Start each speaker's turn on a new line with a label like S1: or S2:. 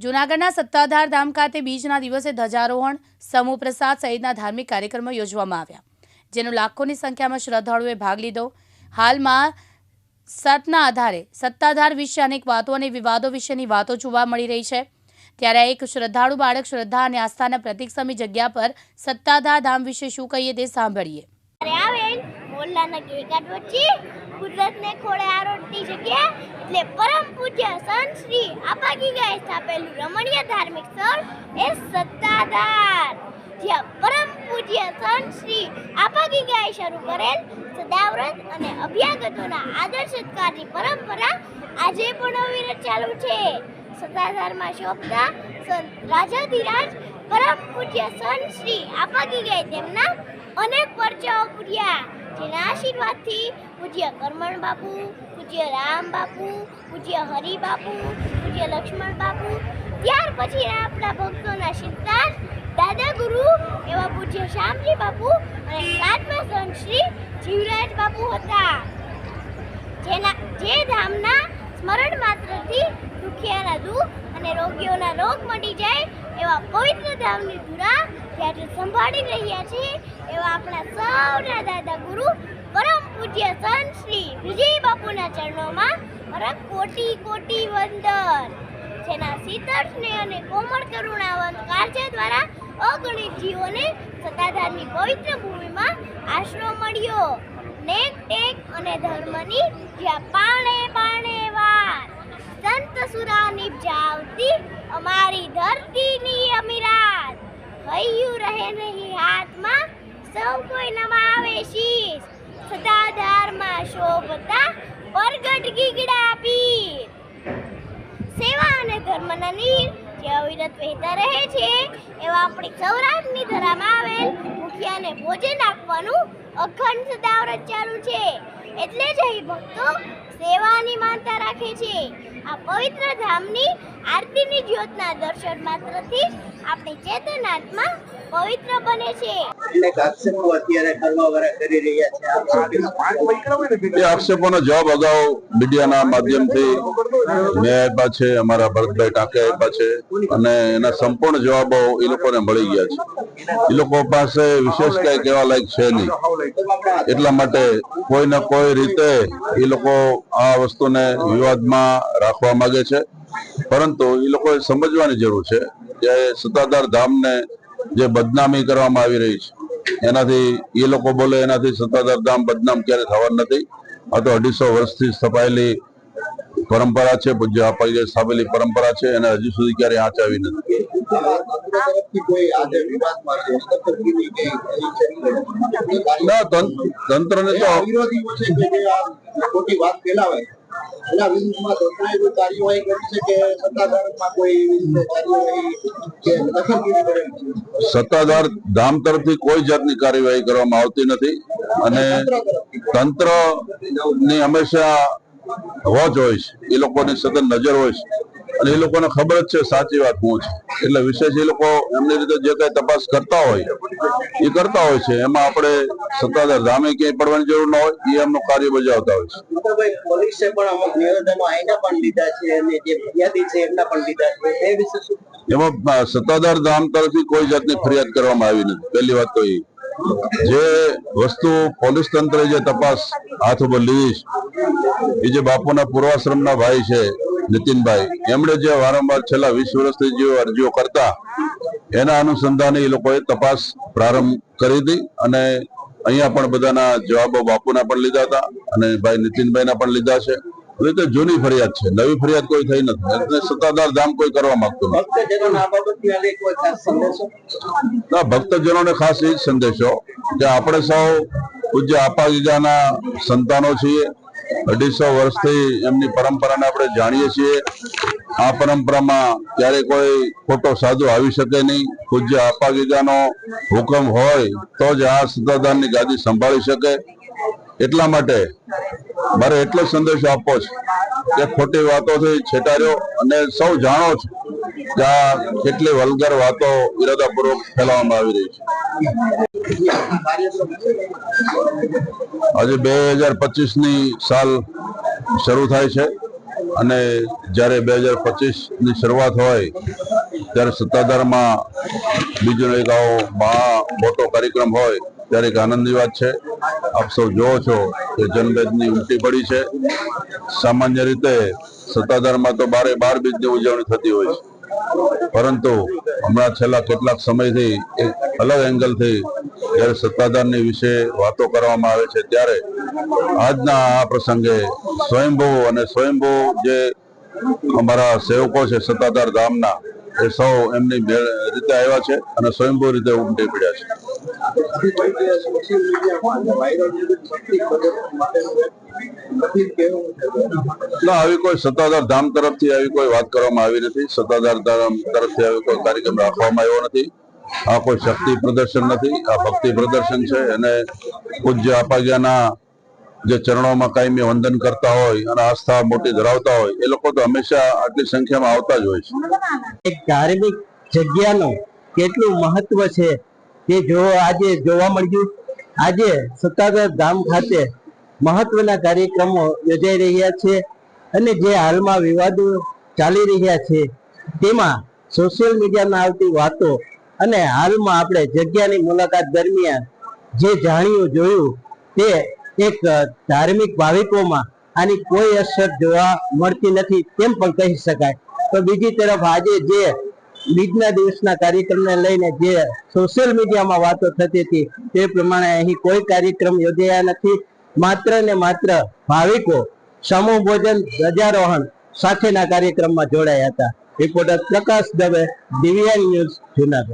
S1: જૂનાગઢના સત્તાધાર ધામ ખાતે બીજના દિવસે ધ્વજારોહણ, સમૂહ પ્રસાદ સહિતના ધાર્મિક કાર્યક્રમો યોજવામાં આવ્યા. જેનો લાખોની સંખ્યામાં શ્રદ્ધાળુએ ભાગ લીધો. હાલમાં સતના આધારે સત્તાધાર વિશે અનેક વાતો અને વિવાદો વિશેની વાતો જોવા મળી રહી છે. ત્યારે એક શ્રદ્ધાળુ બાળક શ્રદ્ધા અને આસ્થાના પ્રતિક સમી જગ્યા પર સત્તાધાર ધામ વિશે શું કહીએ તે સાંભળીએ.
S2: મોલ્લાના ગેરકાટ વચ્ચે કુદરતને ખોળે આરોટતી જગ્યા એટલે પરમ પૂજ્ય સંત શ્રી આપાગી ગાય સ્થાપેલું રમણીય ધાર્મિક સ્થળ એ સત્તાધાર. જ્યાં પરમ પૂજ્ય સંત શ્રી આપાગી ગાય શરૂ કરેલ સદાવ્રત અને અભ્યાગતોના આદર સત્કારની પરંપરા આજે પણ અવિરત ચાલુ છે. સત્તાધારમાં શોભતા સંત રાજાધિરાજ, પરમ પૂજ્ય સંત શ્રી આપાગી ગાય તેમના અનેક પરચાઓ પૂર્યા. જેના આશીર્વાદથી પૂજ્ય કરમણ બાપુ, પૂજ્ય રામ બાપુ, પૂજ્ય હરિ બાપુ, પૂજ્ય લક્ષ્મણ બાપુ. ત્યાર પછી આપણા ભક્તોના શિરદાર દાદા ગુરુ, એવા પૂજ્ય શ્યામજી બાપુ અને સાતમા સંત શ્રી જીવરાજ બાપુ હતા. જેના, જે ધામના સ્મરણ માત્રથી દુખિયાના દુઃખ અને રોગીઓના રોગ મટી જાય એવા પવિત્ર ધામની ધુરા જ્યારે સંભાળી રહ્યા છે એવા આપણા સૌના દાદા ગુરુ પરમ પૂજ્ય સંત શ્રી વિજય બાપુના ચરણોમાં મારા કોટી કોટી વંદન, જેના શીતળ સ્નેહ અને કોમળ કરુણાવંત કાર્ય દ્વારા અગણિત જીવોને સત્તાધારની પવિત્ર ભૂમિમાં આશરો મળ્યો. નેક ટેક અને ધર્મની જ્યાં પાણે પાણે વાર સંત સુરા નિપજાવતી અમારી અમીરાત હૈયું રહે નહીં હાથમાં. સૌ કોઈ નમાવે શીશ. સદાધારમાં શોભતા પરગટ ગીગડા પીર. સેવા અને ધર્મના નીર જે અવિરત વહેતા રહે છે, એવા આપણી સૌરાષ્ટ્રની ધરામાં આવેલ મુખિયાને ભોજન આપવાનું અખંડ સદાવ્રત ચાલુ છે. એટલે જ અહીં ભક્તો સેવાની માનતા રાખે છે. આ પવિત્ર ધામની આરતીની જ્યોતના દર્શન માત્રથી આપણી ચેતન આત્મા પવિત્ર બને છે.
S3: એટલે આક્ષેપો અત્યારે કરવા કરી રહ્યા છે.
S4: એ આક્ષેપોનો જવાબ અગાઉ મીડિયાના માધ્યમથી મેં આપ્યા છે અમારા ભરતભાઈ ટાંકે આપ્યા છે અને એના સંપૂર્ણ જવાબો એ લોકોને મળી ગયા છે. એ લોકો પાસે વિશેષ કઈ કહેવા લાયક છે નહીં. એટલા માટે કોઈ ને કોઈ રીતે એ લોકો આ વસ્તુને વિવાદમાં રાખવા માંગે છે? પરંતુ એ લોકોએ સમજવાની જરૂર છે કે સત્તાધાર ધામને જે બદનામી કરવામાં આવી રહી છે, એનાથી એ લોકો બોલે એનાથી સત્તાધાર ધામ બદનામ ક્યારે થવાનું નથી. આ તો અઢીસો વર્ષથી સ્થપાયેલી પરંપરા છે પૂજ્ય અપાઈ સ્થાપેલી પરંપરા છે અને હજી સુધી ક્યારે આંચ નથી. ના તંત્રને તો
S3: કોઈ કાર્યવાહી?
S4: સત્તાધાર ધામ તરફથી કોઈ જાતની કાર્યવાહી કરવામાં આવતી નથી અને તંત્રની હંમેશા વોચ હોય છે. એ લોકોની સતત નજર હોય છે. અને એ લોકોને ખબર જ છે સાચી વાત હું છે. એટલે વિશેષ એ લોકો એમની રીતે જે કઈ તપાસ કરતા હોય એ કરતા હોય છે. એમાં આપણે સત્તાધાર ધામે ક્યાંય પડવાની જરૂર ન હોય એ એમનું કાર્ય બજાવતા હોય છે.
S3: પોલીસે પણ અમુક નિવેદનો આઈના પણ લીધા છે અને જે ફરિયાદી છે એમના પણ લીધા છે. એ વિશે શું?
S4: એમાં સત્તાધાર ધામ તરફથી કોઈ જાતની ફરિયાદ કરવામાં આવી નથી. પહેલી વાત તો એ. જે વસ્તુ પોલીસ તંત્રે જે તપાસ હાથ ઉપર લીધી એ જે બાપુના પૂર્વાશ્રમના ભાઈ છે નીતિનભાઈ એમણે જે વારંવાર છેલ્લા વીસ વર્ષથી જે અરજીઓ કરતા એના અનુસંધાને એ લોકોએ તપાસ પ્રારંભ કરી હતી અને અહીંયા પણ બધાના જવાબો બાપુના પણ લીધા હતા અને ભાઈ નીતિનભાઈના પણ લીધા છે. એ તો જૂની ફરિયાદ છે નવી ફરિયાદ કોઈ થઈ નથી. એટલે સત્તાધાર ધામ કોઈ કરવા માંગતું નથી.
S3: ભક્તજનોને ખાસ
S4: એ જ સંદેશો કે આપણે સૌ પૂજ્ય આપા ગીગાના સંતાનો છીએ અઢીસો વર્ષથી એમની પરંપરાને આપણે જાણીએ છીએ. આ પરંપરામાં ક્યારે કોઈ ખોટો સાધુ આવી શકે નહીં. પૂજ્ય આપા ગીગાનો હુકમ હોય તો જ આ સત્તાધારની ગાદી સંભાળી શકે. એટલા માટે મારે એટલો સંદેશો આપવો છે કે ખોટી વાતોથી છેટાડ્યો અને સૌ જાણો છો કે કેટલી વલગર વાતો ઇરાદાપૂર્વક ફેલાવવામાં આવી રહી છે. આજે બે હજાર પચીસની સાલ શરૂ થાય છે અને જ્યારે બે હજાર પચીસની શરૂઆત હોય ત્યારે સત્તાધારમાં બીજો એક આવો મહા મોટો કાર્યક્રમ હોય ત્યારે એક આનંદની વાત છે. આપ સૌ જોવો છો કે જનભેદની ઉમટી પડી છે. સામાન્ય રીતે સત્તાધારમાં તો બારે બાર બીજની ઉજવણી થતી હોય છે. પરંતુ હમણાં છેલ્લા કેટલાક સમયથી એક અલગ એંગલથી જ્યારે સત્તાધારની વિશે વાતો કરવામાં આવે છે, ત્યારે આજના આ પ્રસંગે સ્વયંભૂ અને સ્વયંભૂ જે અમારા સેવકો છે સત્તાધાર ધામના એ સૌ એમની રીતે આવ્યા છે અને સ્વયંભૂ રીતે ઉમટી પડ્યા
S3: છે.
S4: ના, આવી કોઈ સત્તાધાર ધામ તરફથી આવી કોઈ વાત કરવામાં આવી નથી. સત્તાધાર ધામ તરફથી આવી કોઈ કાર્યક્રમ રાખવામાં આવ્યો નથી. આ કોઈ શક્તિ પ્રદર્શન નથી. આ ભક્તિ પ્રદર્શન છે. અને પૂજ્ય અપાગ્યાના જે ચરણોમાં કાયમી વંદન કરતા હોય અને આસ્થા મોટી ધરાવતા હોય, એ લોકો તો હંમેશા આટલી સંખ્યામાં આવતા જ હોય છે.
S5: એક ધાર્મિક જગ્યાનું કેટલું મહત્વ છે તે જો આજે જોવા મળ્યું. આજે સત્તાધાર ધામ ખાતે મહત્વના કાર્યક્રમો યોજાઈ રહ્યા છે અને જે હાલમાં વિવાદો ચાલી રહ્યા છે, તેમાં સોશિયલ મીડિયામાં આવતી વાતો અને હાલમાં આપણે જગ્યાની મુલાકાત દરમિયાન જે જાણ્યું, જોયું, તે એક ધાર્મિક ભાવિકોમાં આની કોઈ અસર જોવા મળતી નથી તેમ પણ કહી શકાય. તો બીજી તરફ આજે જે બીજના દિવસના કાર્યક્રમને લઈને જે સોશિયલ મીડિયામાં વાતો થતી હતી, તે પ્રમાણે અહીં કોઈ કાર્યક્રમ યોજાયા નથી. માત્ર ને માત્ર ભાવિકો સમૂહ ભોજન ધ્વજારોહણ સાથેના કાર્યક્રમમાં જોડાયા હતા. રિપોર્ટર પ્રકાશ દવે દિવ્યાંગ ન્યૂઝ જુનાગઢ.